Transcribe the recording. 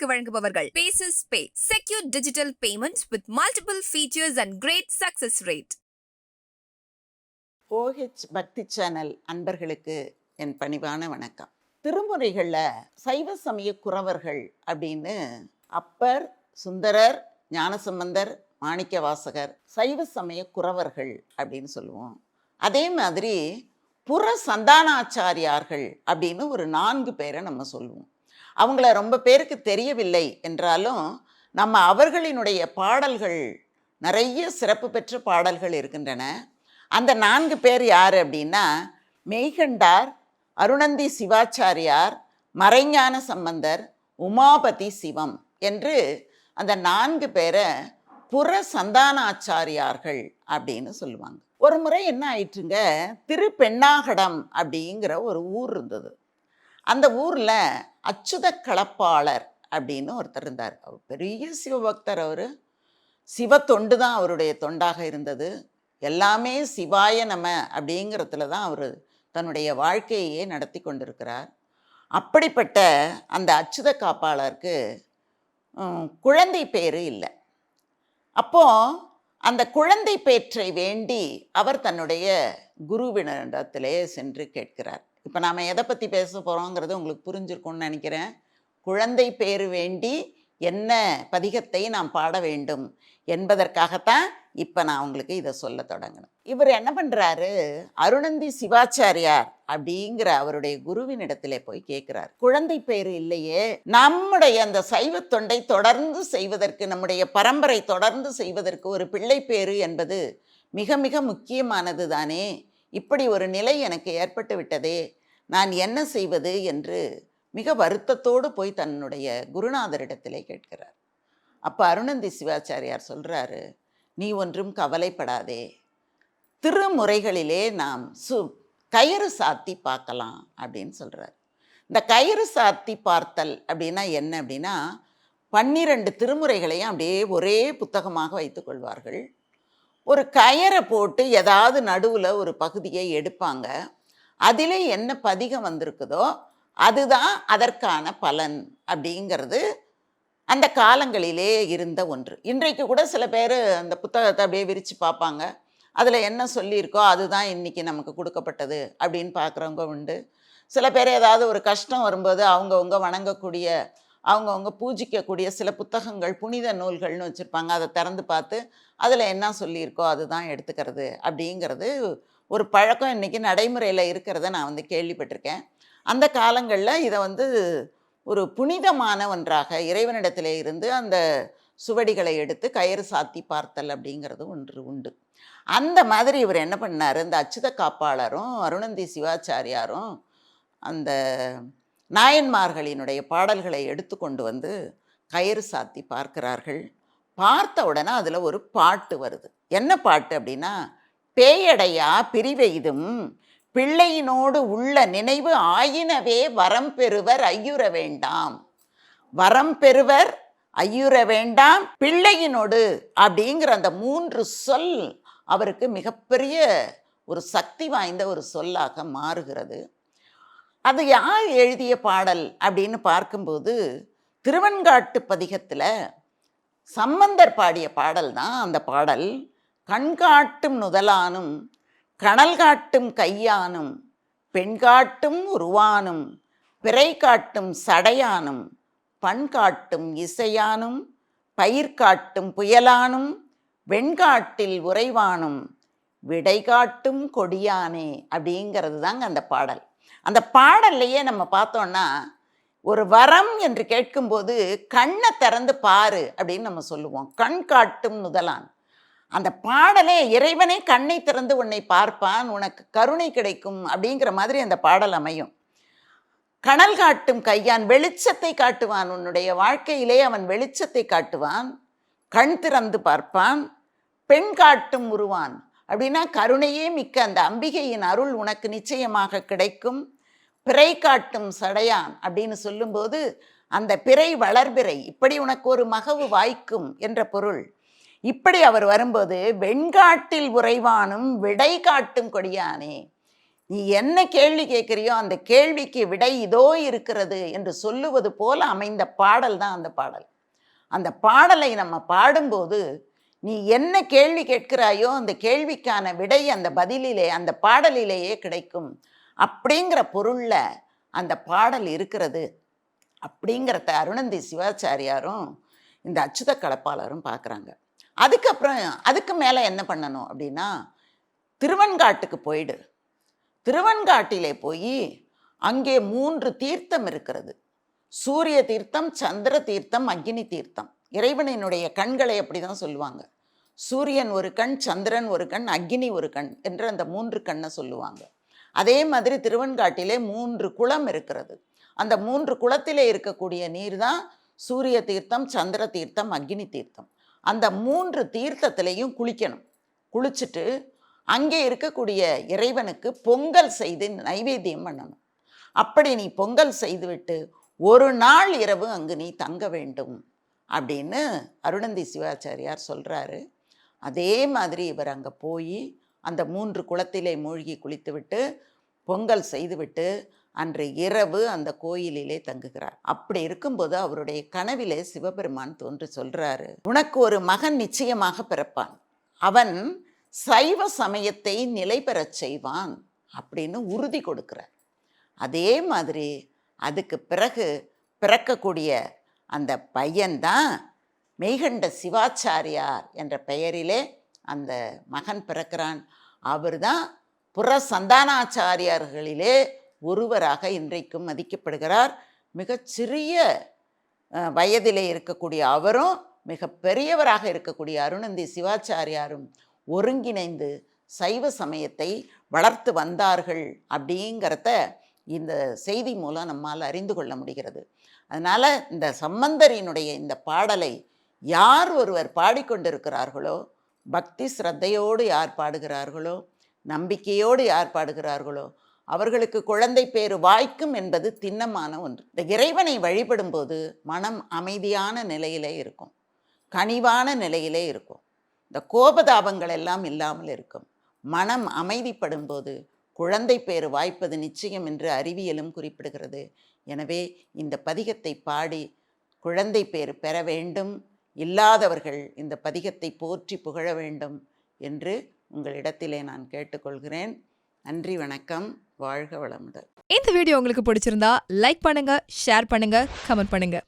உங்களுக்கு வழங்குபவர்கள். Bases pay secure digital payment with multiple features and great success rate OH பக்தி channel அன்பர்களுக்கு என் பணிவான வணக்கம். திருமுறைகளில் சைவ சமய குறவர்கள் அப்படின்னு அப்பர் சுந்தரர் ஞானசம்பந்தர் மாணிக்கவாசகர் சைவ சமய குறவர்கள் அப்படின்னு சொல்லுவோம். அதே மாதிரி புற சந்தானாச்சாரியார்கள் அப்படின்னு ஒரு நான்கு பேரை நம்ம சொல்லுவோம். அவங்கள ரொம்ப பேருக்கு தெரியவில்லை என்றாலும் நம்ம அவர்களினுடைய பாடல்கள் நிறைய சிறப்பு பெற்ற பாடல்கள் இருக்கின்றன. அந்த நான்கு பேர் யார் அப்படின்னா மெய்கண்டார் அருணந்தி சிவாச்சாரியார் மறைஞான சம்பந்தர் உமாபதி சிவம் என்று அந்த நான்கு பேரை புற சந்தானாச்சாரியார்கள் அப்படின்னு சொல்லுவாங்க. ஒரு முறை என்ன ஆயிற்றுங்க திருப்பெண்ணாகடம் அப்படிங்கிற ஒரு ஊர் இருந்தது. அந்த ஊரில் அச்சுத களப்பாளர் அப்படின்னு ஒருத்தர் இருந்தார். அவர் பெரிய சிவபக்தர் அவர். சிவ தொண்டு தான் அவருடைய தொண்டாக இருந்தது. எல்லாமே சிவாய நம அப்படிங்கிறதுல தான் அவர் தன்னுடைய வாழ்க்கையே நடத்தி கொண்டிருக்கிறார். அப்படிப்பட்ட அந்த அச்சுத காப்பாளருக்கு குழந்தை பேர் இல்லை. அப்போது அந்த குழந்தை பேற்றை வேண்டி அவர் தன்னுடைய குருவினிடத்திலே சென்று கேட்கிறார். இப்போ நாம் எதை பற்றி பேச போகிறோங்கிறது உங்களுக்கு புரிஞ்சிருக்கும்னு நினைக்கிறேன். குழந்தை பேர் வேண்டி என்ன பதிகத்தை நாம் பாட வேண்டும் என்பதற்காகத்தான் இப்போ நான் உங்களுக்கு இதை சொல்ல தொடங்கினேன் இவர் என்ன பண்ணுறாரு அருணந்தி சிவாச்சாரியார் அப்படிங்கிற அவருடைய குருவின் இடத்திலே போய் கேட்குறாரு குழந்தை பேர் இல்லையே நம்முடைய அந்த சைவ தொண்டை தொடர்ந்து செய்வதற்கு நம்முடைய பரம்பரை தொடர்ந்து செய்வதற்கு ஒரு பிள்ளை பேரு என்பது மிக மிக முக்கியமானது தானே. இப்படி ஒரு நிலை எனக்கு ஏற்பட்டு விட்டதே நான் என்ன செய்வது என்று மிக வருத்தத்தோடு போய் தன்னுடைய குருநாதரிடத்திலே கேட்கிறார். அப்போ அருணந்தி சிவாச்சாரியார் சொல்கிறாரு நீ ஒன்றும் கவலைப்படாதே திருமுறைகளிலே நாம் சு கயிறு சாத்தி பார்க்கலாம் அப்படின்னு சொல்கிறார் இந்த கயிறு சாத்தி பார்த்தல் அப்படின்னா என்ன அப்படின்னா பன்னிரண்டு திருமுறைகளையும் அப்படியே ஒரே புத்தகமாக வைத்துக்கொள்வார்கள் ஒரு கயரை போட்டு ஏதாவது நடுவில் ஒரு பகுதியை எடுப்பாங்க. அதிலே என்ன பதிகம் வந்திருக்குதோ அதுதான் அதற்கான பலன் அப்படிங்கிறது அந்த காலங்களிலே இருந்த ஒன்று. இன்றைக்கு கூட சில பேர் அந்த புத்தகத்தை அப்படியே விரித்து பார்ப்பாங்க. அதில் என்ன சொல்லியிருக்கோ அதுதான் இன்றைக்கி நமக்கு கொடுக்கப்பட்டது அப்படின்னு பார்க்குறவங்க உண்டு. சில பேர் ஏதாவது ஒரு கஷ்டம் வரும்போது அவங்கவுங்க வணங்கக்கூடிய அவங்கவுங்க பூஜிக்கக்கூடிய சில புத்தகங்கள் புனித நூல்கள்னு வச்சுருப்பாங்க. அதை திறந்து பார்த்து அதில் என்ன சொல்லியிருக்கோ அதுதான் எடுத்துக்கிறது அப்படிங்கிறது ஒரு பழக்கம் இன்றைக்கி நடைமுறையில் இருக்கிறத நான் வந்து கேள்விப்பட்டிருக்கேன். அந்த காலங்களில் இதை வந்து ஒரு புனிதமான ஒன்றாக இறைவனிடத்திலே இருந்து அந்த சுவடிகளை எடுத்து கயிறு சாத்தி பார்த்தல் அப்படிங்கிறது ஒன்று உண்டு. அந்த மாதிரி இவர் என்ன பண்ணார்? இந்த அச்சுத காப்பாளரும் அருணந்தி சிவாச்சாரியாரும் அந்த நாயன்மார்களினுடைய பாடல்களை எடுத்துக்கொண்டு வந்து கயிறு சாத்தி பார்க்கிறார்கள். பார்த்த உடனே அதில் ஒரு பாட்டு வருது. என்ன பாட்டு அப்படின்னா பேயடையா பிரிவெய்தும் பிள்ளையினோடு உள்ள நினைவு ஆயினவே வரம் பெறுவர் ஐயுற வேண்டாம். வரம் பெறுவர் ஐயுற வேண்டாம் பிள்ளையினோடு அப்படிங்கிற அந்த மூன்று சொல் அவருக்கு மிகப்பெரிய ஒரு சக்தி வாய்ந்த ஒரு சொல்லாக மாறுகிறது. அது யார் எழுதிய பாடல் அப்படின்னு பார்க்கும்போது திருவெண்காட்டு பதிகத்தில் சம்பந்தர் பாடிய பாடல் தான் அந்த பாடல். கண்காட்டும் நுதலானும் கணல் காட்டும் கையானும் பெண் காட்டும் உருவானும் பிறை காட்டும் சடையானும் பண் காட்டும் இசையானும் பயிர் காட்டும் புயலானும் வெண்காட்டில் உறைவானும் விடை காட்டும் கொடியானே அப்படிங்கிறது தாங்க அந்த பாடல். அந்த பாடல்லையே நம்ம பார்த்தோன்னா ஒரு வரம் என்று கேட்கும்போது கண்ணை திறந்து பாரு அப்படின்னு நம்ம சொல்லுவோம். கண் காட்டும் நுதலான் அந்த பாடலே இறைவனே கண்ணை திறந்து உன்னை பார்ப்பான் உனக்கு கருணை கிடைக்கும் அப்படிங்கிற மாதிரி அந்த பாடல் அமையும். கணல் காட்டும் கையான் வெளிச்சத்தை காட்டுவான். உன்னுடைய வாழ்க்கையிலே அவன் வெளிச்சத்தை காட்டுவான். கண் திறந்து பார்ப்பான். பெண் காட்டும் உருவான். அப்படின்னா கருணையே மிக்க அந்த அம்பிகையின் அருள் உனக்கு நிச்சயமாக கிடைக்கும். பிறை காட்டும் சடையான் அப்படின்னு சொல்லும்போது அந்த பிறை வளர்பிறை இப்படி உனக்கு ஒரு மகவு வாய்க்கும் என்ற பொருள். இப்படி அவர் வரும்போது வெண்காட்டில் உறைவானும் விடை காட்டும் கொடியானே நீ என்ன கேள்வி கேட்குறியோ அந்த கேள்விக்கு விடை இதோ இருக்கிறது என்று சொல்லுவது போல அமைந்த பாடல் தான் அந்த பாடல். அந்த பாடலை நம்ம பாடும்போது நீ என்ன கேள்வி கேட்கிறாயோ அந்த கேள்விக்கான விடை அந்த பதிலிலே அந்த பாடலிலேயே கிடைக்கும். அப்படிங்கிற பொருளில் அந்த பாடல் இருக்கிறது அப்படிங்கிறத அருணந்தி சிவாச்சாரியாரும் இந்த அச்சுத கலப்பாளரும் பார்க்குறாங்க அதுக்கப்புறம் அதுக்கு மேலே என்ன பண்ணணும் அப்படின்னா திருவன்காட்டுக்கு போயிடு. திருவன்காட்டிலே போய் அங்கே மூன்று தீர்த்தம் இருக்கிறது. சூரிய தீர்த்தம் சந்திர தீர்த்தம் அக்னி தீர்த்தம். இறைவனினுடைய கண்களை அப்படி தான் சொல்லுவாங்க. சூரியன் ஒரு கண் சந்திரன் ஒரு கண் அக்னி ஒரு கண் என்று அந்த மூன்று கண்ணை சொல்லுவாங்க. அதே மாதிரி திருவன்காட்டிலே மூன்று குளம் இருக்கிறது. அந்த மூன்று குளத்திலே இருக்கக்கூடிய நீர் தான் சூரிய தீர்த்தம் சந்திர தீர்த்தம் அக்னி தீர்த்தம். அந்த மூன்று தீர்த்தத்திலையும் குளிக்கணும். குளிச்சுட்டு அங்கே இருக்கக்கூடிய இறைவனுக்கு பொங்கல் செய்து நைவேத்தியம் பண்ணணும். அப்படி நீ பொங்கல் செய்துவிட்டு ஒரு நாள் இரவு அங்கு நீ தங்க வேண்டும் அப்படின்னு அருணந்தி சிவாச்சாரியார் சொல்கிறாரு அதே மாதிரி இவர் அங்கே போய் அந்த மூன்று குளத்திலே மூழ்கி குளித்துவிட்டு பொங்கல் செய்துவிட்டு அன்று இரவு அந்த கோயிலிலே தங்குகிறார். அப்படி இருக்கும்போது அவருடைய கனவிலே சிவபெருமான் தோன்று சொல்றாரு உனக்கு ஒரு மகன் நிச்சயமாக பிறப்பான். அவன் சைவ சமயத்தை நிலை பெறச் செய்வான் அப்படின்னு உறுதி கொடுக்கிறார். அதே மாதிரி அதுக்கு பிறகு பிறக்கக்கூடிய அந்த பையன்தான் மெய்கண்ட சிவாச்சாரியார் என்ற பெயரிலே அந்த மகன் பிறக்கிறான். அவர்தான் புற சந்தானாச்சாரியார்களிலே ஒருவராக இன்றைக்கும் மதிக்கப்படுகிறார். மிகச்சிறிய வயதிலே இருக்கக்கூடிய அவரும் மிக பெரியவராக இருக்கக்கூடிய அருணந்தி சிவாச்சாரியாரும் ஒருங்கிணைந்து சைவ சமயத்தை வளர்த்து வந்தார்கள் அப்படிங்கிறத இந்த செய்தி மூலம் நம்மால் அறிந்து கொள்ள முடிகிறது. அதனால் இந்த சம்பந்தரினுடைய இந்த பாடலை யார் ஒருவர் பாடிக்கொண்டிருக்கிறார்களோ பக்தி ஸ்ரத்தையோடு யார் பாடுகிறார்களோ நம்பிக்கையோடு யார் பாடுகிறார்களோ அவர்களுக்கு குழந்தை பேறு வாய்க்கும் என்பது திண்ணமான ஒன்று. இந்த இறைவனை வழிபடும்போது மனம் அமைதியான நிலையிலே இருக்கும். கனிவான நிலையிலே இருக்கும். இந்த கோபதாபங்கள் எல்லாம் இல்லாமல் இருக்கும். மனம் அமைதிப்படும் போது குழந்தை பேறு வாய்ப்பது நிச்சயம் என்று அறிவியலும் குறிப்பிடுகிறது. எனவே இந்த பதிகத்தை பாடி குழந்தை பேறு பெற வேண்டும். இல்லாதவர்கள் இந்த பதிகத்தை போற்றி புகழ வேண்டும் என்று உங்களிடத்திலே நான் கேட்டுக்கொள்கிறேன். நன்றி வணக்கம். வாழ்க வளமுடன். இந்த வீடியோ உங்களுக்கு பிடிச்சிருந்தா லைக் பண்ணுங்க ஷேர் பண்ணுங்க கமெண்ட் பண்ணுங்க.